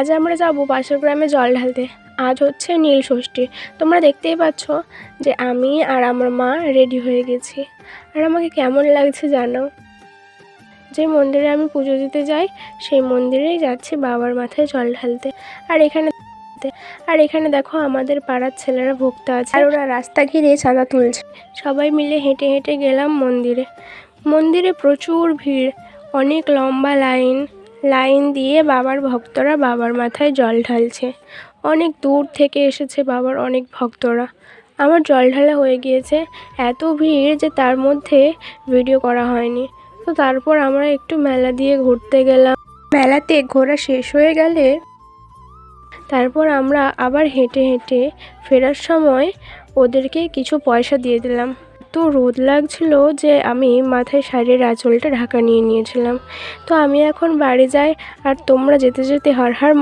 আজ আমরা যাব পাশের গ্রামে জল ঢালতে। আজ হচ্ছে নীল ষষ্ঠী। তোমরা দেখতেই পাচ্ছ যে আমি আর আমার মা রেডি হয়ে গেছি। আর আমাকে কেমন লাগছে জানো? যে মন্দিরে আমি পুজো দিতে যাই, সেই মন্দিরেই যাচ্ছি বাবার মাথায় জল ঢালতে। আর এখানে আর এখানে দেখো আমাদের পাড়ার ছেলেরা ভক্ত আছে। আর ওরা রাস্তা ঘিরে চাঁদা তুলছে। সবাই মিলে হেঁটে হেঁটে গেলাম মন্দিরে। মন্দিরে প্রচুর ভিড়, অনেক লম্বা লাইন। লাইন দিয়ে বাবার ভক্তরা বাবার মাথায় জল ঢালছে। অনেক দূর থেকে এসেছে বাবার অনেক ভক্তরা। আমার জল ঢালা হয়ে গিয়েছে। এত ভিড় যে তার মধ্যে ভিডিও করা হয়নি। তো তারপর আমরা একটু মেলা দিয়ে ঘুরতে গেলাম। মেলাতে ঘোরা শেষ হয়ে গেলে তারপর আমরা আবার হেঁটে হেঁটে ফেরার সময় ওদেরকে কিছু পয়সা দিয়ে দিলাম। তো রোদ লাগছিল যে আমি মাথায় শাড়ির আঁচলটা ঢাকা নিয়ে নিয়েছিলাম। তো আমি এখন বাড়ি যাই আর তোমরা যেতে যেতে হর হর